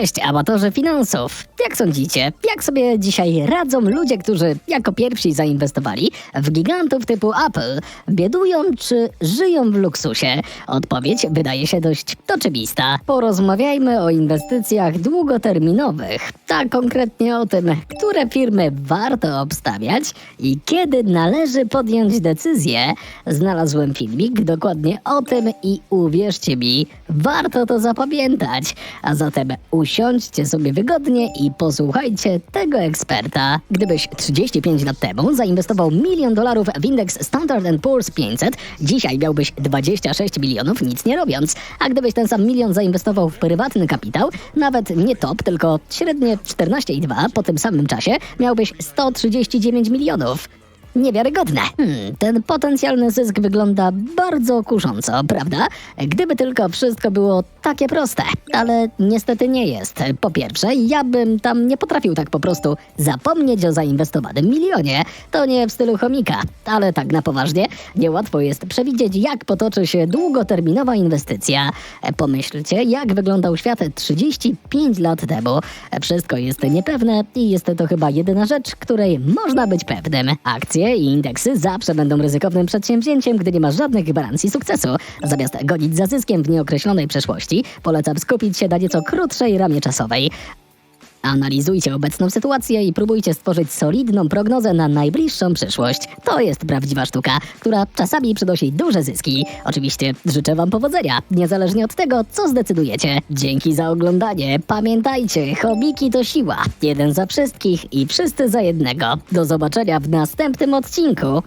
Cześć, amatorzy finansów! Jak sądzicie, jak sobie dzisiaj radzą ludzie, którzy jako pierwsi zainwestowali w gigantów typu Apple? Biedują czy żyją w luksusie? Odpowiedź wydaje się dość oczywista. Porozmawiajmy o inwestycjach długoterminowych. Tak konkretnie o tym, które firmy warto obstawiać i kiedy należy podjąć decyzję. Znalazłem filmik dokładnie o tym i uwierzcie mi, warto to zapamiętać. A zatem usiądźcie sobie wygodnie i posłuchajcie tego eksperta. Gdybyś 35 lat temu zainwestował milion dolarów w indeks Standard Poor's 500, dzisiaj miałbyś 26 milionów nic nie robiąc. A gdybyś ten sam milion zainwestował w prywatny kapitał, nawet nie top, tylko średnie 14,2 po tym samym czasie, miałbyś 139 milionów. Niewiarygodne. Hmm, ten potencjalny zysk wygląda bardzo kusząco, prawda? Gdyby tylko wszystko było takie proste. Ale niestety nie jest. Po pierwsze, ja bym tam nie potrafił tak po prostu zapomnieć o zainwestowanym milionie. To nie w stylu chomika. Ale tak na poważnie, niełatwo jest przewidzieć, jak potoczy się długoterminowa inwestycja. Pomyślcie, jak wyglądał świat 35 lat temu. Wszystko jest niepewne i jest to chyba jedyna rzecz, której można być pewnym. Akcje i indeksy zawsze będą ryzykownym przedsięwzięciem, gdy nie ma żadnych gwarancji sukcesu. Zamiast gonić za zyskiem w nieokreślonej przeszłości, polecam skupić się na nieco krótszej ramie czasowej. Analizujcie obecną sytuację i próbujcie stworzyć solidną prognozę na najbliższą przyszłość. To jest prawdziwa sztuka, która czasami przynosi duże zyski. Oczywiście życzę Wam powodzenia, niezależnie od tego, co zdecydujecie. Dzięki za oglądanie. Pamiętajcie, chomiki to siła. Jeden za wszystkich i wszyscy za jednego. Do zobaczenia w następnym odcinku.